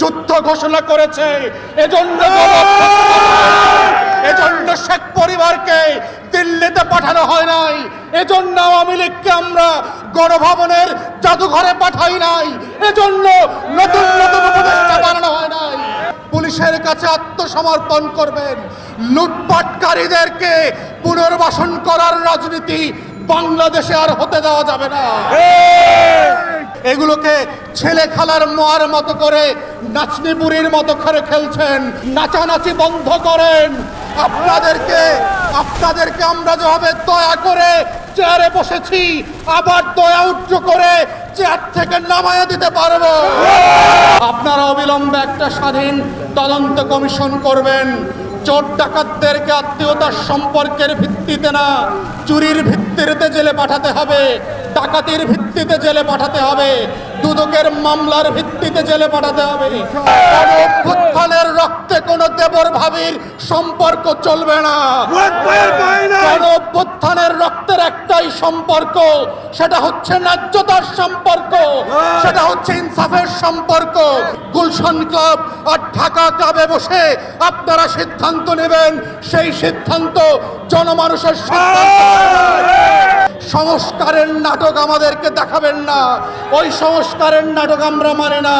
যুদ্ধ ঘোষণা করেছে। এজন্য এজন্য শেখ পরিবারকে দিল্লিতে পাঠানো হয় নাই। এজন্য আওয়ামী লীগকে আমরা গণভবনের জাদুঘরে পাঠাই নাই। এজন্য নতুন নতুন উপদেষ্টা বানানো হয় নাই। পুলিশের কাছে আত্মসমর্পণ করবেন। লুটপাটকারীদেরকে পুনর্বাসন করার রাজনীতি বাংলাদেশে আর হতে দেওয়া যাবে না। এগুলোকে ছেলে খেলার মোয়ার মতো করে নাচনি বুড়ির মতো করে খেলছেন। নাচানাচি বন্ধ করেন। আপনাদেরকে আপনাদেরকে আমরা যেভাবে দয়া করে চেয়ারে বসেছি, আবার দয়া উচ্চ করে চেয়ার থেকে নামায়া দিতে পারব। আপনারা অবিলম্বে একটা স্বাধীন তদন্ত কমিশন করবেন। চোর ডাকাতদেরকে আত্মীয়তার সম্পর্কের ভিত্তিতে না চুরির ভিত্তিতে জেলে পাঠাতে হবে ডাকাতির ভিত্তিতে জেলে পাঠাতে হবে দুদকের মামলার ভিত্তিতে জেলে পাঠাতে হবে। রক্ত অভ্যুত্থানের সম্পর্ক চলবে না। গণ রক্তের একটাই সম্পর্ক? সেটা হচ্ছে ন্যায্যতার সম্পর্ক। সেটা হচ্ছে ইনসাফের সম্পর্ক। গুলশান ক্লাব আর ঢাকা ক্লাবে বসে আপনারা সিদ্ধান্ত নেবেন। সেই সিদ্ধান্ত জনমানুষের সিদ্ধান্ত। সংস্কারের নাটক আমাদেরকে দেখাবেন না। ওই সংস্কারের নাটক আমরা মানে না।